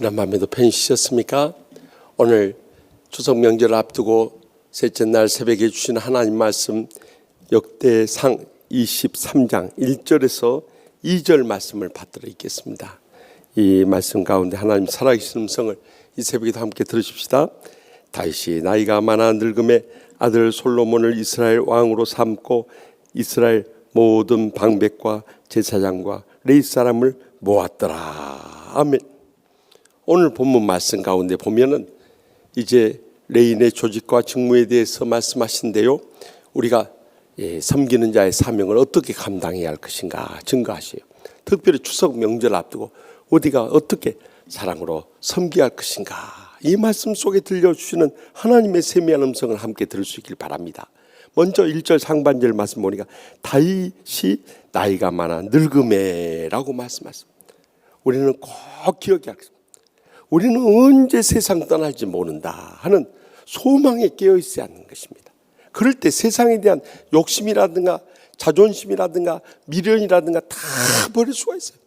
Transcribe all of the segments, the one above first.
지난 밤에도 편히 쉬셨습니까? 오늘 추석 명절을 앞두고 셋째 날 새벽에 주신 하나님 말씀 역대상 23장 1절에서 2절 말씀을 받들어 있겠습니다. 이 말씀 가운데 하나님 살아계신 음성을 이 새벽에도 함께 들으십시다. 다시 나이가 많아 늙음에 아들 솔로몬을 이스라엘 왕으로 삼고 이스라엘 모든 방백과 제사장과 레이 사람을 모았더라. 아멘. 오늘 본문 말씀 가운데 보면은 이제 레인의 조직과 직무에 대해서 말씀하신데요. 우리가 예, 섬기는 자의 사명을 어떻게 감당해야 할 것인가 증거하시요. 특별히 추석 명절 앞두고 어디가 어떻게 사랑으로 섬겨야 할 것인가 이 말씀 속에 들려주시는 하나님의 세미한 음성을 함께 들을 수 있길 바랍니다. 먼저 1절 상반절 말씀 보니까 다윗이 나이가 많아 늙음에라고 말씀하십니다. 우리는 꼭 기억해야 하겠습니다. 우리는 언제 세상 떠날지 모른다 하는 소망에 깨어 있어야 하는 것입니다. 그럴 때 세상에 대한 욕심이라든가 자존심이라든가 미련이라든가 다 버릴 수가 있어요.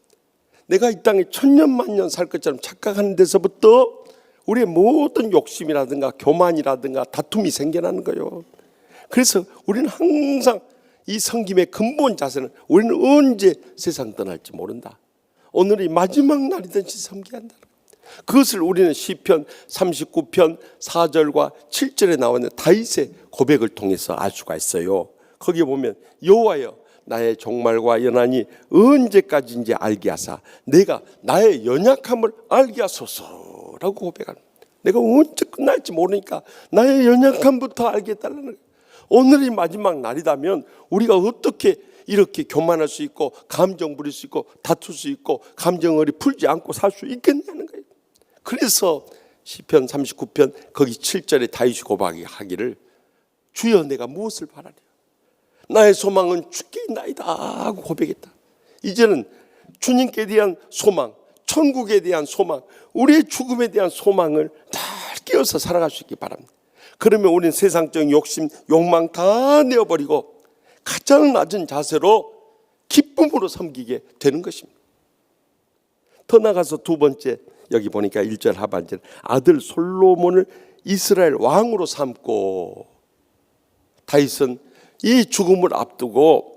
내가 이 땅에 천년만년 살 것처럼 착각하는 데서부터 우리의 모든 욕심이라든가 교만이라든가 다툼이 생겨나는 거예요. 그래서 우리는 항상 이 성김의 근본 자세는 우리는 언제 세상 떠날지 모른다. 오늘이 마지막 날이든지 한다. 그것을 우리는 시편 39편 4절과 7절에 나오는 다윗의 고백을 통해서 알 수가 있어요. 거기 보면 여호와여 나의 종말과 연한이 언제까지인지 알게 하사 내가 나의 연약함을 알게 하소서라고 고백합니다. 내가 언제 끝날지 모르니까 나의 연약함부터 알겠다는 거예요. 오늘이 마지막 날이다면 우리가 어떻게 이렇게 교만할 수 있고 감정 부릴 수 있고 다툴 수 있고 감정을 풀지 않고 살 수 있겠냐는. 그래서 시편 39편 거기 7절에 다윗이 고백하기를 주여 내가 무엇을 바라려 나의 소망은 주께 있나이다 하고 고백했다. 이제는 주님께 대한 소망, 천국에 대한 소망, 우리의 죽음에 대한 소망을 잘 끼워서 살아갈 수 있기 바랍니다. 그러면 우리는 세상적 욕심, 욕망 다 내어버리고 가장 낮은 자세로 기쁨으로 섬기게 되는 것입니다. 더 나가서 두 번째 여기 보니까 1절 하반절 아들 솔로몬을 이스라엘 왕으로 삼고 다윗은 이 죽음을 앞두고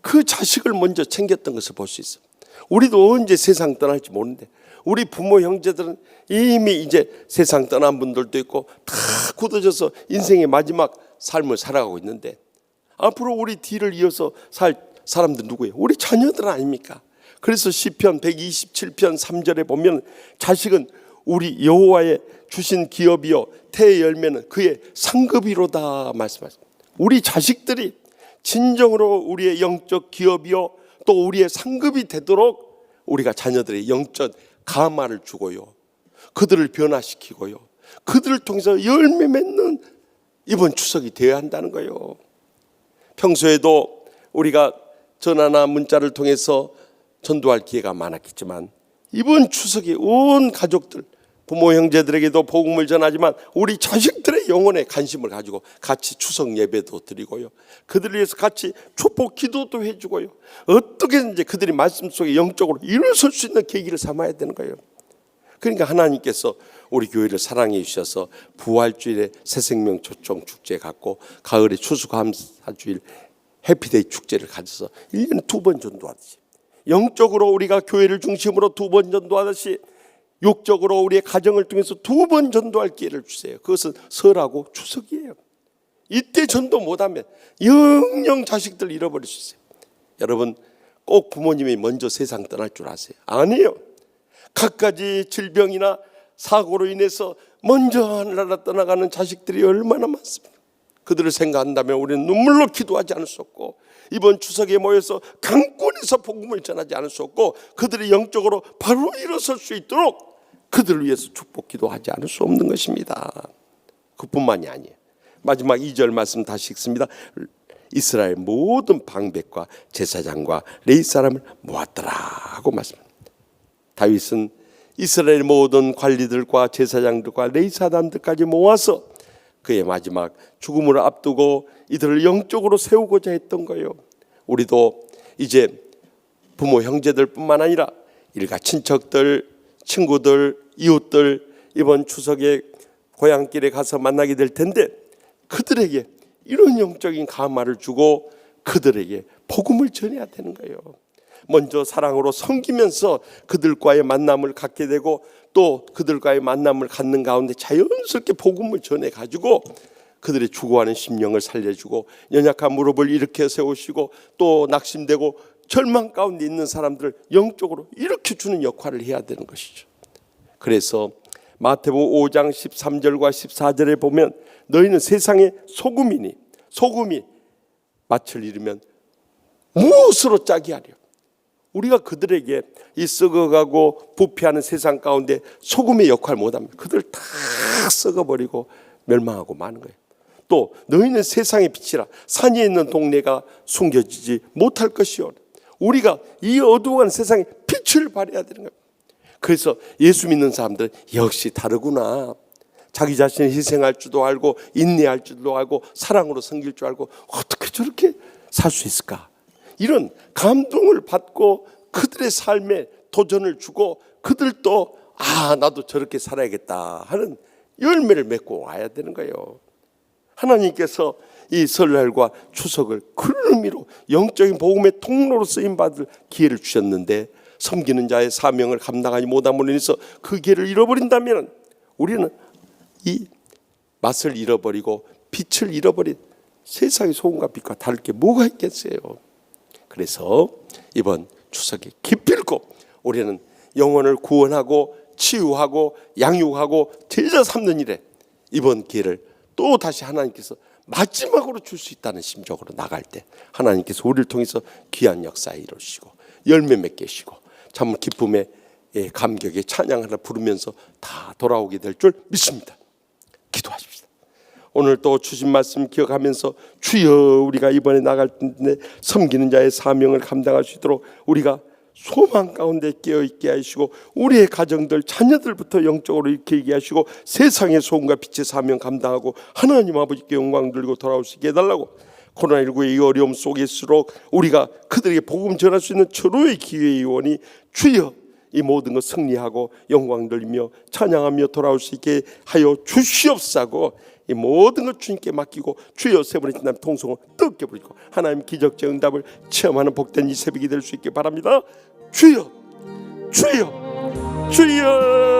그 자식을 먼저 챙겼던 것을 볼 수 있어요. 우리도 언제 세상 떠날지 모르는데 우리 부모 형제들은 이미 이제 세상 떠난 분들도 있고 다 굳어져서 인생의 마지막 삶을 살아가고 있는데 앞으로 우리 뒤를 이어서 살 사람들 누구예요? 우리 자녀들 아닙니까? 그래서 시편 127편 3절에 보면 자식은 우리 여호와의 주신 기업이요 태의 열매는 그의 상급이로다 말씀하십니다. 우리 자식들이 진정으로 우리의 영적 기업이요 또 우리의 상급이 되도록 우리가 자녀들의 영적 가마를 주고요. 그들을 변화시키고요. 그들을 통해서 열매 맺는 이번 추석이 되어야 한다는 거예요. 평소에도 우리가 전화나 문자를 통해서 전도할 기회가 많았겠지만 이번 추석에 온 가족들 부모 형제들에게도 복음을 전하지만 우리 자식들의 영혼에 관심을 가지고 같이 추석 예배도 드리고요. 그들을 위해서 같이 축복 기도도 해주고요. 어떻게든지 그들이 말씀 속에 영적으로 일어설 수 있는 계기를 삼아야 되는 거예요. 그러니까 하나님께서 우리 교회를 사랑해 주셔서 부활주일에 새 생명 초청 축제 갖고 가을에 추수감사주일 해피데이 축제를 가져서 1년에 두 번 전도하듯이 영적으로 우리가 교회를 중심으로 두 번 전도하듯이 육적으로 우리의 가정을 통해서 두 번 전도할 기회를 주세요. 그것은 설하고 추석이에요. 이때 전도 못하면 영영 자식들 잃어버릴 수 있어요. 여러분 꼭 부모님이 먼저 세상 떠날 줄 아세요? 아니에요. 갖가지 질병이나 사고로 인해서 먼저 하늘나라 떠나가는 자식들이 얼마나 많습니까? 그들을 생각한다면 우리는 눈물로 기도하지 않을 수 없고 이번 추석에 모여서 강권에서 복음을 전하지 않을 수 없고 그들이 영적으로 바로 일어설 수 있도록 그들을 위해서 축복 기도하지 않을 수 없는 것입니다. 그뿐만이 아니에요. 마지막 2절 말씀 다시 읽습니다. 이스라엘 모든 방백과 제사장과 레이 사람을 모았더라 하고 말씀합니다. 다윗은 이스라엘 모든 관리들과 제사장들과 레이 사람들까지 모아서 그의 마지막 죽음을 앞두고 이들을 영적으로 세우고자 했던 거예요. 우리도 이제 부모 형제들뿐만 아니라 일가 친척들 친구들, 이웃들 이번 추석에 고향길에 가서 만나게 될 텐데 그들에게 이런 영적인 감화를 주고 그들에게 복음을 전해야 되는 거예요. 먼저 사랑으로 섬기면서 그들과의 만남을 갖게 되고 또 그들과의 만남을 갖는 가운데 자연스럽게 복음을 전해 가지고 그들의 죽어가는 심령을 살려주고 연약한 무릎을 일으켜 세우시고 또 낙심되고 절망 가운데 있는 사람들을 영적으로 일으켜 주는 역할을 해야 되는 것이죠. 그래서 마태복음 5장 13절과 14절에 보면 너희는 세상의 소금이니 소금이 맛을 잃으면 무엇으로 짜게 하려 우리가 그들에게 이 썩어가고 부패하는 세상 가운데 소금의 역할 못합니다. 그들 다 썩어버리고 멸망하고 마는 거예요. 또 너희는 세상의 빛이라 산에 있는 동네가 숨겨지지 못할 것이요. 우리가 이 어두운 세상에 빛을 발해야 되는 거예요. 그래서 예수 믿는 사람들 역시 다르구나. 자기 자신을 희생할 줄도 알고 인내할 줄도 알고 사랑으로 섬길 줄 알고 어떻게 저렇게 살 수 있을까? 이런 감동을 받고 그들의 삶에 도전을 주고 그들도 아 나도 저렇게 살아야겠다 하는 열매를 맺고 와야 되는 거예요. 하나님께서 이 설날과 추석을 그런 의미로 영적인 복음의 통로로 쓰임 받을 기회를 주셨는데 섬기는 자의 사명을 감당하지 못함으로 인해서 그 기회를 잃어버린다면 우리는 이 맛을 잃어버리고 빛을 잃어버린 세상의 소금과 빛과 다를 게 뭐가 있겠어요? 그래서 이번 추석에 기필코 우리는 영혼을 구원하고 치유하고 양육하고 제자 삼는 일에 이번 기회를 또 다시 하나님께서 마지막으로 줄 수 있다는 심정으로 나갈 때 하나님께서 우리를 통해서 귀한 역사에 이루시고 열매 맺게 하시고 참 기쁨의 예, 감격의 찬양을 부르면서 다 돌아오게 될 줄 믿습니다. 기도하십시다. 오늘 또 주신 말씀 기억하면서 주여 우리가 이번에 나갈 텐데 섬기는 자의 사명을 감당할 수 있도록 우리가 소망 가운데 깨어 있게 하시고 우리의 가정들 자녀들부터 영적으로 얘기 하시고 세상의 소금과 빛의 사명 감당하고 하나님 아버지께 영광 들고 돌아올 수 있게 해달라고 코로나19의 이 어려움 속일수록 우리가 그들에게 복음 전할 수 있는 절호의 기회의 요원이 주여 이 모든 것 승리하고 영광 돌리며 찬양하며 돌아올 수 있게 하여 주시옵사고 이 모든 것 주님께 맡기고 주여 세 번의 지난 통성을 뜨겁게 부리고 하나님 기적적 응답을 체험하는 복된 이 새벽이 될 수 있게 바랍니다. 주여 주여 주여